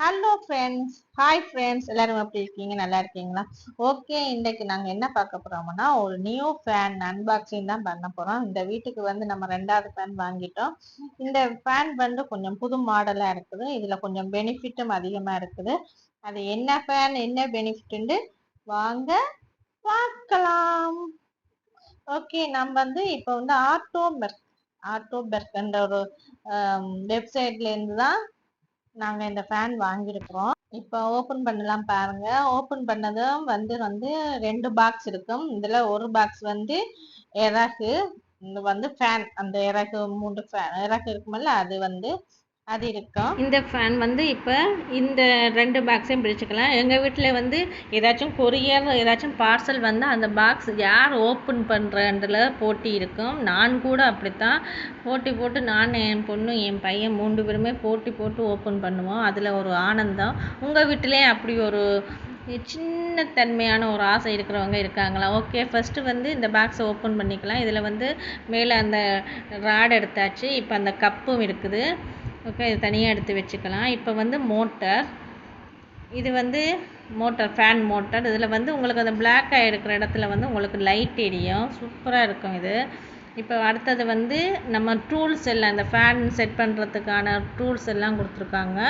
Hello friends hi friends எல்லாரும் எப்படி இருக்கீங்க? நல்லா இருக்கீங்களா? ஓகே இன்றைக்கு நாங்கள் என்ன பார்க்க போகிறோம்னா ஒரு நியூ ஃபேன் அன்பாக்சிங் தான் பண்ண போகிறோம் இந்த வீட்டுக்கு வந்து நம்ம ரெண்டாவது ஃபேன் வாங்கிட்டோம். இந்த ஃபேன் வந்து கொஞ்சம் புது மாடலாக இருக்குது. இதில் கொஞ்சம் பெனிஃபிட்டும் அதிகமாக இருக்குது. அது என்ன ஃபேன் என்ன பெனிஃபிட்டுன்னு வாங்க பார்க்கலாம். ஓகே நம்ம வந்து இப்போ வந்து ஆட்டோ பெர்க் ஆட்டோ பெர்க்ன்ற ஒரு வெப்சைட்லேருந்து தான் நாங்க இந்த ஃபேன் வாங்கியிருக்கிறோம். இப்போ ஓப்பன் பண்ணலாம் பாருங்க. ஓப்பன் பண்ணதும் வந்து வந்து ரெண்டு பாக்ஸ் இருக்கும். இதில் ஒரு பாக்ஸ் வந்து இறகு இது வந்து ஃபேன் அந்த இறகு மூன்று ஃபேன் இறகு இருக்குமல்ல அது வந்து அது இருக்கும் இந்த ஃபேன் வந்து இப்போ இந்த ரெண்டு பாக்ஸையும் பிரிச்சுக்கலாம். எங்கள் வீட்டில் வந்து ஏதாச்சும் கொரியர் ஏதாச்சும் பார்சல் வந்து அந்த பாக்ஸ் யார் ஓப்பன் பண்ணுறன்றல போட்டி இருக்கும்? நான் கூட அப்படித்தான். போட்டி போட்டு நான் என் பொண்ணு என் பையன் மூன்று பேருமே போட்டி போட்டு ஓப்பன் பண்ணுவோம். அதில் ஒரு ஆனந்தம். உங்கள் வீட்டிலேயே அப்படி ஒரு சின்ன தன்மையான ஒரு ஆசை இருக்கிறவங்க இருக்காங்களா? ஓகே ஃபஸ்ட்டு வந்து இந்த பாக்ஸை ஓப்பன் பண்ணிக்கலாம். இதில் வந்து மேலே அந்த ராட் எடுத்தாச்சு. இப்போ அந்த கப்பும் இருக்குது. ஓகே இது தனியாக எடுத்து வச்சுக்கலாம். இப்போ வந்து மோட்டர். இது வந்து மோட்டர் ஃபேன் மோட்டர். இதில் வந்து உங்களுக்கு அந்த பிளாக்காக இருக்கிற இடத்துல வந்து உங்களுக்கு லைட் எரியும் சூப்பராக இருக்கும் இது. இப்போ அடுத்தது வந்து நம்ம டூல்ஸ் எல்லாம் இந்த ஃபேன் செட் பண்ணுறதுக்கான டூல்ஸ் எல்லாம் கொடுத்துருக்காங்க.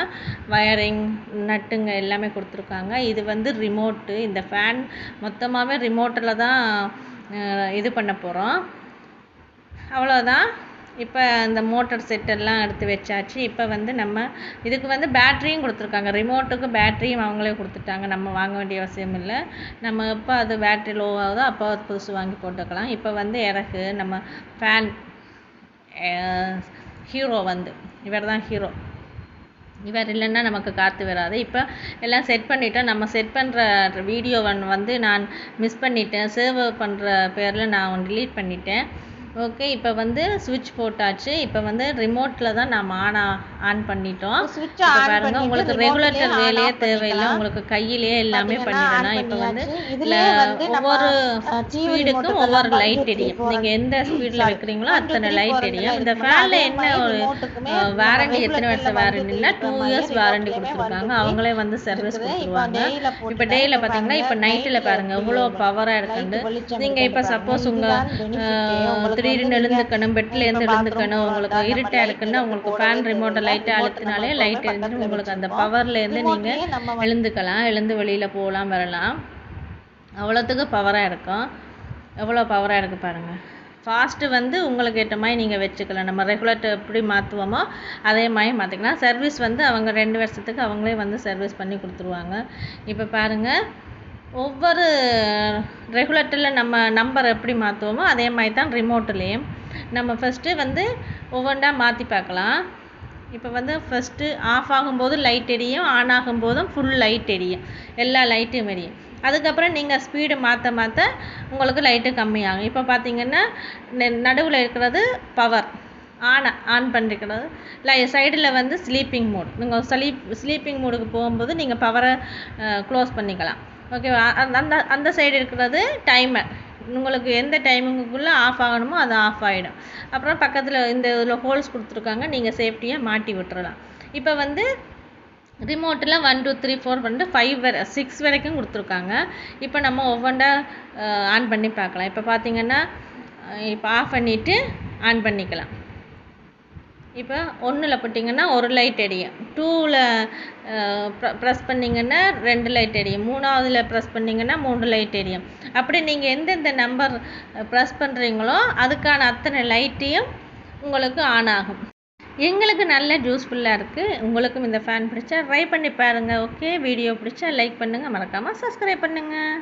வயரிங் நட்டுங்க எல்லாமே கொடுத்துருக்காங்க. இது வந்து ரிமோட்டு இந்த ஃபேன் மொத்தமாகவே ரிமோட்டில் தான் இது பண்ண போகிறோம் அவ்வளோதான் இப்போ இந்த மோட்டர் செட்டெல்லாம் எடுத்து வச்சாச்சு. இப்போ வந்து நம்ம இதுக்கு வந்து பேட்ரியும் கொடுத்துருக்காங்க. ரிமோட்டுக்கு பேட்ரியும் அவங்களே கொடுத்துட்டாங்க. நம்ம வாங்க வேண்டிய அவசியம் இல்லை. நம்ம எப்போ அது பேட்ரி லோ ஆகுதோ அப்போ புதுசு வாங்கி போட்டுக்கலாம். இப்போ வந்து இறகு நம்ம ஃபேன் ஹீரோ வந்து. இவர் தான் ஹீரோ இவர் இல்லைன்னா நமக்கு காற்று வராது. இப்போ எல்லாம் செட் பண்ணிட்டோம். நம்ம செட் பண்ணுற வீடியோ வந்து நான் மிஸ் பண்ணிட்டேன். சேவ் பண்ணுற பேரில் நான் டிலீட் பண்ணிட்டேன். ஓகே இப்போ வந்து சுவிட்ச் போட்டாச்சு. இப்போ வந்து ரிமோட்டில் தான் நம்ம ஆன் ஆன் பண்ணிட்டோம். இப்போ பாருங்க உங்களுக்கு ரெகுலேட்டர் வேலையே தேவையில்லை. உங்களுக்கு கையிலேயே எல்லாமே பண்ணிடலாம். இப்போ வந்து ஒவ்வொரு ஸ்பீடுக்கும் ஒவ்வொரு லைட் எரியும் நீங்கள் எந்த ஸ்பீடில் வைக்கிறீங்களோ அத்தனை லைட் எரியும் இந்த ஃபேனில் என்ன ஒரு வாரண்டி எத்தனை வருஷம் வாரண்டினா டூ இயர்ஸ் வாரண்டி கொடுத்துருக்காங்க. அவங்களே வந்து சர்வீஸ் கொடுத்துருவாங்க. இப்போ டேயில் பார்த்தீங்கன்னா இப்போ நைட்டில் பாருங்கள் எவ்வளோ பவராக இருக்குன்னு நீங்கள் இப்போ சப்போஸ் உங்கள் திடீர்னு எழுந்துக்கணும் பெட்லேருந்து எழுந்துக்கணும் உங்களுக்கு இருட்டாக இருக்குன்னா உங்களுக்கு ஃபேன் ரிமோட்டை லைட்டாக அழுத்தினாலே லைட் எரிஞ்சிட்டு உங்களுக்கு அந்த பவர்லேருந்து நீங்கள் எழுந்துக்கலாம் எழுந்து வெளியில் போகலாம் வரலாம். அவ்வளோத்துக்கு பவராக இருக்கும். எவ்வளோ பவராக இருக்குது பாருங்கள் ஃபாஸ்ட்டு வந்து உங்களுக்கு ஏற்ற மாதிரி நீங்கள் வச்சுக்கலாம். நம்ம ரெகுலேட்டர் எப்படி மாற்றுவோமோ அதே மாதிரி மாற்றிக்கலாம் சர்வீஸ் வந்து அவங்க ரெண்டு வருஷத்துக்கு அவங்களே வந்து சர்வீஸ் பண்ணி கொடுத்துருவாங்க. இப்போ பாருங்கள் ஒவ்வொரு ரெகுலேட்டரில் நம்ம நம்பர் எப்படி மாற்றுவோமோ அதே மாதிரி தான் ரிமோட்டுலேயும் நம்ம ஃபஸ்ட்டு வந்து ஒவ்வொன்றா மாற்றி பார்க்கலாம். இப்போ வந்து ஃபஸ்ட்டு ஆஃப் ஆகும்போது லைட் எரியும் ஆன் ஆகும்போதும் ஃபுல் லைட் எரியும். எல்லா லைட்டும் எரியும். அதுக்கப்புறம் நீங்கள் ஸ்பீடு மாற்ற மாற்ற உங்களுக்கு லைட்டு கம்மியாகும். இப்போ பார்த்தீங்கன்னா நடுவில் இருக்கிறது பவர் ஆன் ஆன் பண்ணிருக்கிறது. லை சைடில் வந்து ஸ்லீப்பிங் மோட் நீங்கள் ஸ்லீப் ஸ்லீப்பிங் மோடுக்கு போகும்போது நீங்கள் பவரை க்ளோஸ் பண்ணிக்கலாம். ஓகேவா அந்த அந்த சைடு இருக்கிறது டைமர் உங்களுக்கு எந்த டைமிங்குக்குள்ளே ஆஃப் ஆகணுமோ அது ஆஃப் ஆகிடும் அப்புறம் பக்கத்தில் இந்த இதில் ஹோல்ஸ் கொடுத்துருக்காங்க நீங்கள் சேஃப்டியாக மாட்டி விட்டுறலாம். இப்போ வந்து ரிமோட்டில் ஒன் டூ த்ரீ ஃபோர் பண்ணிட்டு ஃபைவ் வரை சிக்ஸ் வரைக்கும் கொடுத்துருக்காங்க. இப்போ நம்ம ஒவ்வொன்றா ஆன் பண்ணி பார்க்கலாம். இப்போ பார்த்தீங்கன்னா இப்போ ஆஃப் பண்ணிவிட்டு ஆன் பண்ணிக்கலாம். இப்போ ஒன்றில் போட்டிங்கன்னா ஒரு லைட் எரியும். டூவில் ப்ரெஸ் பண்ணிங்கன்னா ரெண்டு லைட் எரியும். மூணாவதில் ப்ரெஸ் பண்ணிங்கன்னா மூணு லைட் எரியும். அப்படி நீங்கள் எந்தெந்த நம்பர் ப்ரெஸ் பண்ணுறீங்களோ அதுக்கான அத்தனை லைட்டையும் உங்களுக்கு ஆன் ஆகும். எங்களுக்கு நல்ல யூஸ்ஃபுல்லாக இருக்குது உங்களுக்கும் இந்த ஃபேன் பிடிச்சா ட்ரை பண்ணி பாருங்கள் ஓகே? வீடியோ பிடிச்சா லைக் பண்ணுங்கள் மறக்காமல் சப்ஸ்கிரைப் பண்ணுங்கள்